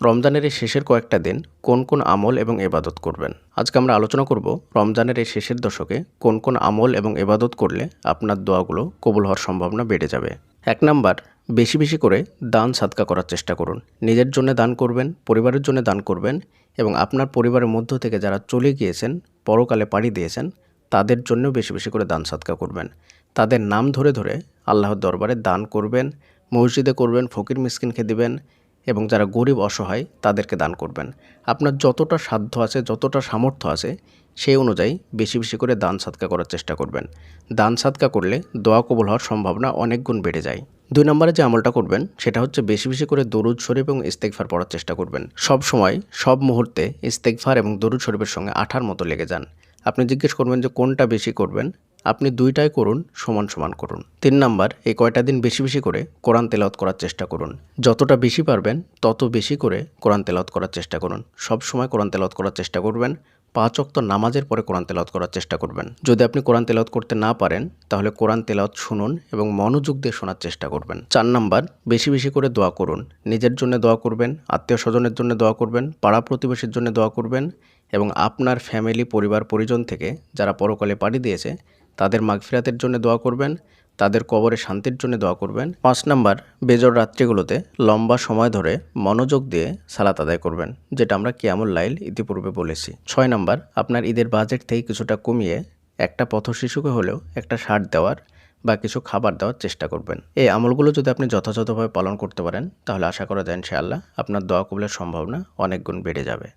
রমজানের এই শেষের কয়েকটা দিন কোন কোন আমল এবং এবাদত করবেন? আজকে আমরা আলোচনা করব রমজানের এই শেষের দশকে কোন কোন আমল এবং এবাদত করলে আপনার দোয়াগুলো কবুল হওয়ার সম্ভাবনা বেড়ে যাবে। এক নাম্বার, বেশি বেশি করে দান সাদকা করার চেষ্টা করুন। নিজের জন্য দান করবেন, পরিবারের জন্য দান করবেন এবং আপনার পরিবারের মধ্য থেকে যারা চলে গিয়েছেন, পরকালে পাড়ি দিয়েছেন, তাদের জন্যও বেশি বেশি করে দান সাদকা করবেন। তাদের নাম ধরে ধরে আল্লাহর দরবারে দান করবেন, মসজিদে করবেন, ফকির মিসকিনকে দিবেন এবং যারা গরিব অসহায়, তাদেরকে দান করবেন। আপনার যতটা সাধ্য আছে, যতটা সামর্থ্য আছে, সেই অনুযায়ী বেশি বেশি করে দান সাদকা করার চেষ্টা করবেন। দান সাদকা করলে দোয়া কবুল হওয়ার সম্ভাবনা অনেক গুণ বেড়ে যায়। দুই নম্বরে যে আমলটা করবেন, সেটা হচ্ছে বেশি বেশি করে দরুদ শরীফ এবং ইস্তেকফার পড়ার চেষ্টা করবেন। সব সময়, সব মুহূর্তে ইস্তেকফার এবং দরুদ শরীফের সঙ্গে আঠার মতো লেগে যান। আপনি জিজ্ঞেস করবেন যে কোনটা বেশি করবেন? আপনি দুইটাই করুন, সমান সমান করুন। তিন নাম্বার, এই কয়টা দিন বেশি বেশি করে কোরআন তেলাওয়াত করার চেষ্টা করুন। যতটা বেশি পারবেন, তত বেশি করে কোরআন তেলাওয়াত করার চেষ্টা করুন। সব সময় কোরআন তেলাওয়াত করার চেষ্টা করবেন, পাঁচ অক্ত নামাজের পরে কোরআন তেলাওয়াত করার চেষ্টা করবেন। যদি আপনি কোরআন তেলাওয়াত করতে না পারেন, তাহলে কোরআন তেলাওয়াত শুনুন এবং মনোযোগ দিয়ে শোনার চেষ্টা করবেন। চার নাম্বার, বেশি বেশি করে দোয়া করুন। নিজের জন্য দোয়া করবেন, আত্মীয় স্বজনের জন্য দোয়া করবেন, পাড়া প্রতিবেশীর জন্য দোয়া করবেন এবং আপনার ফ্যামিলি, পরিবার, পরিজন থেকে যারা পরকালে পাড়ি দিয়েছে তাদের মাগফিরাতের জন্য দোয়া করবেন, তাদের কবরে শান্তির জন্য দোয়া করবেন। পাঁচ নাম্বার, বেজর রাত্রিগুলোতে লম্বা সময় ধরে মনোযোগ দিয়ে সালাত আদায় করবেন, যেটা আমরা কিয়ামুল লাইল ইতিপূর্বে বলেছি। ছয় নাম্বার, আপনার ঈদের বাজেট থেকে কিছুটা কমিয়ে একটা পথ শিশুকে হলেও একটা শার্ট দেওয়ার বা কিছু খাবার দেওয়ার চেষ্টা করবেন। এই আমলগুলো যদি আপনি যথাযথভাবে পালন করতে পারেন, তাহলে আশা করা যায় ইনশাআল্লাহ আপনার দোয়া কবুলের সম্ভাবনা অনেক গুণ বেড়ে যাবে।